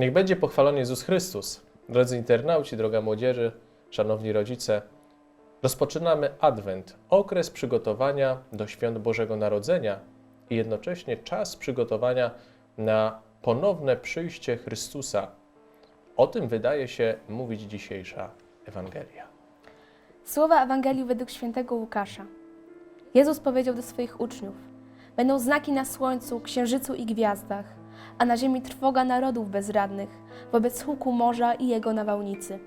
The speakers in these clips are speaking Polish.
Niech będzie pochwalony Jezus Chrystus. Drodzy internauci, droga młodzieży, szanowni rodzice, rozpoczynamy Adwent, okres przygotowania do świąt Bożego Narodzenia i jednocześnie czas przygotowania na ponowne przyjście Chrystusa. O tym wydaje się mówić dzisiejsza Ewangelia. Słowa Ewangelii według świętego Łukasza. Jezus powiedział do swoich uczniów: Będą znaki na słońcu, księżycu i gwiazdach, a na ziemi trwoga narodów bezradnych wobec huku morza i jego nawałnicy.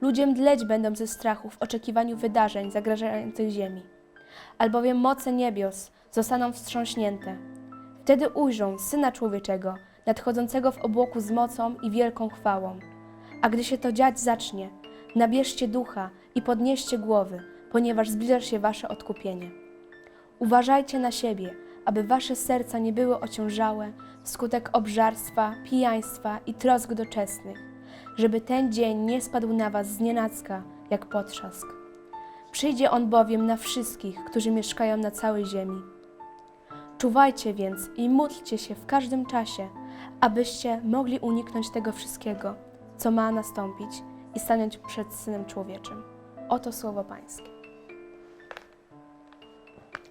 Ludzie mdleć będą ze strachu w oczekiwaniu wydarzeń zagrażających ziemi, albowiem moce niebios zostaną wstrząśnięte. Wtedy ujrzą Syna Człowieczego, nadchodzącego w obłoku z mocą i wielką chwałą. A gdy się to dziać zacznie, nabierzcie ducha i podnieście głowy, ponieważ zbliża się wasze odkupienie. Uważajcie na siebie, aby wasze serca nie były ociążałe wskutek obżarstwa, pijaństwa i trosk doczesnych, żeby ten dzień nie spadł na was znienacka jak potrzask. Przyjdzie on bowiem na wszystkich, którzy mieszkają na całej ziemi. Czuwajcie więc i módlcie się w każdym czasie, abyście mogli uniknąć tego wszystkiego, co ma nastąpić i stanąć przed Synem Człowieczym. Oto słowo Pańskie.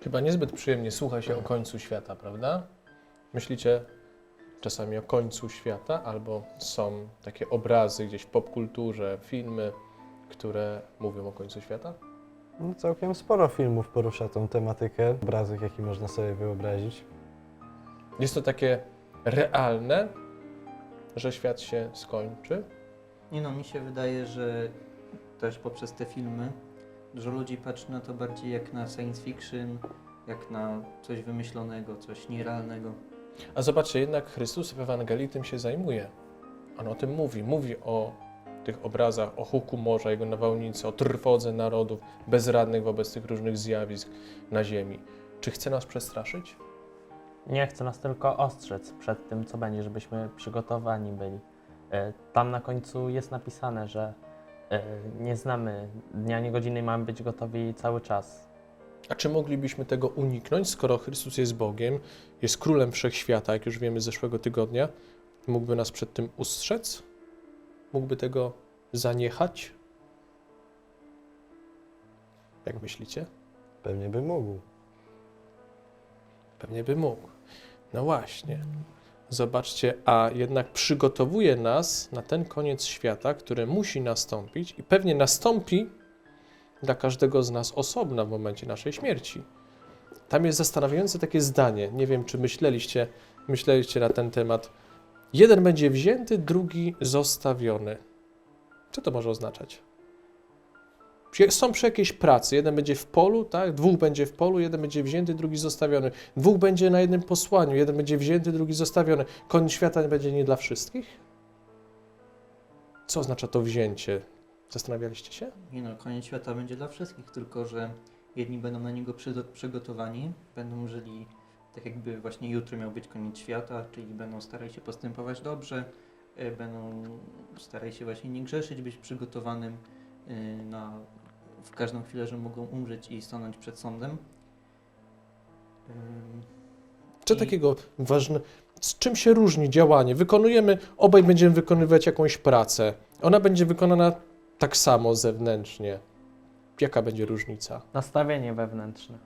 Chyba niezbyt przyjemnie słucha się o końcu świata, prawda? Myślicie czasami o końcu świata, albo są takie obrazy gdzieś w popkulturze, filmy, które mówią o końcu świata? No, całkiem sporo filmów porusza tą tematykę, obrazek jaki można sobie wyobrazić. Jest to takie realne, że świat się skończy? Nie no, mi się wydaje, że też poprzez te filmy dużo ludzi patrzy na to bardziej jak na science fiction, jak na coś wymyślonego, coś nierealnego. A zobaczcie, jednak Chrystus w Ewangelii tym się zajmuje. On o tym mówi. Mówi o tych obrazach, o huku morza, jego nawałnicy, o trwodze narodów bezradnych wobec tych różnych zjawisk na ziemi. Czy chce nas przestraszyć? Nie chce nas tylko ostrzec przed tym, co będzie, żebyśmy przygotowani byli. E, Tam na końcu jest napisane, że nie znamy dnia, nie godziny i mamy być gotowi cały czas. A czy moglibyśmy tego uniknąć, skoro Chrystus jest Bogiem, jest królem wszechświata, jak już wiemy z zeszłego tygodnia? Mógłby nas przed tym ustrzec? Mógłby tego zaniechać? Jak myślicie? Pewnie by mógł. Pewnie by mógł. No właśnie. Zobaczcie, a jednak przygotowuje nas na ten koniec świata, który musi nastąpić i pewnie nastąpi dla każdego z nas osobna w momencie naszej śmierci. Tam jest zastanawiające takie zdanie. Nie wiem, czy myśleliście, myśleliście na ten temat. Jeden będzie wzięty, drugi zostawiony. Co to może oznaczać? Są przy jakiejś pracy, jeden będzie w polu, tak? Dwóch będzie w polu, jeden będzie wzięty, drugi zostawiony. Dwóch będzie na jednym posłaniu, jeden będzie wzięty, drugi zostawiony. Koniec świata będzie nie dla wszystkich? Co oznacza to wzięcie? Zastanawialiście się? Nie no, koniec świata będzie dla wszystkich, tylko że jedni będą na niego przy, przygotowani, będą żyli tak jakby właśnie jutro miał być koniec świata, czyli będą starali się postępować dobrze, e, będą starali się właśnie nie grzeszyć, być przygotowanym e, na w każdą chwilę, że mogą umrzeć i stanąć przed sądem. Co I- takiego ważne? Z czym się różni działanie? Wykonujemy, obaj będziemy wykonywać jakąś pracę. Ona będzie wykonana tak samo zewnętrznie. Jaka będzie różnica? Nastawienie wewnętrzne.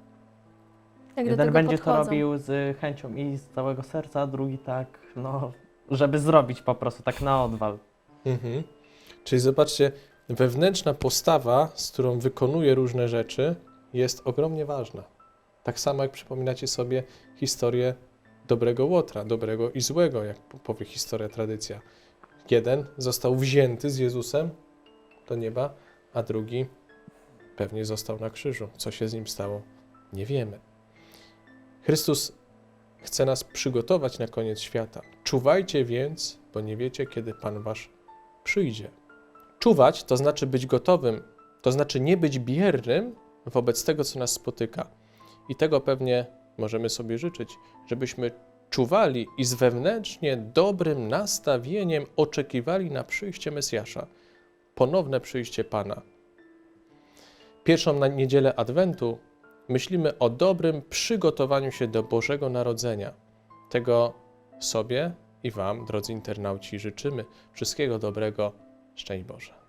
Jak Jeden będzie to podchodzą. robił z chęcią i z całego serca, a drugi tak, no, żeby zrobić po prostu, tak na odwal. Mhm. Czyli zobaczcie, wewnętrzna postawa, z którą wykonuje różne rzeczy, jest ogromnie ważna. Tak samo jak przypominacie sobie historię dobrego Łotra, dobrego i złego, jak powie historia, tradycja. Jeden został wzięty z Jezusem do nieba, a drugi pewnie został na krzyżu. Co się z nim stało? Nie wiemy. Chrystus chce nas przygotować na koniec świata. Czuwajcie więc, bo nie wiecie, kiedy Pan Wasz przyjdzie. Czuwać to znaczy być gotowym, to znaczy nie być biernym wobec tego, co nas spotyka. I tego pewnie możemy sobie życzyć, żebyśmy czuwali i z wewnętrznie dobrym nastawieniem oczekiwali na przyjście Mesjasza, ponowne przyjście Pana. Pierwszą na niedzielę Adwentu myślimy o dobrym przygotowaniu się do Bożego Narodzenia. Tego sobie i Wam, drodzy internauci, życzymy wszystkiego dobrego. Szczęść Boże.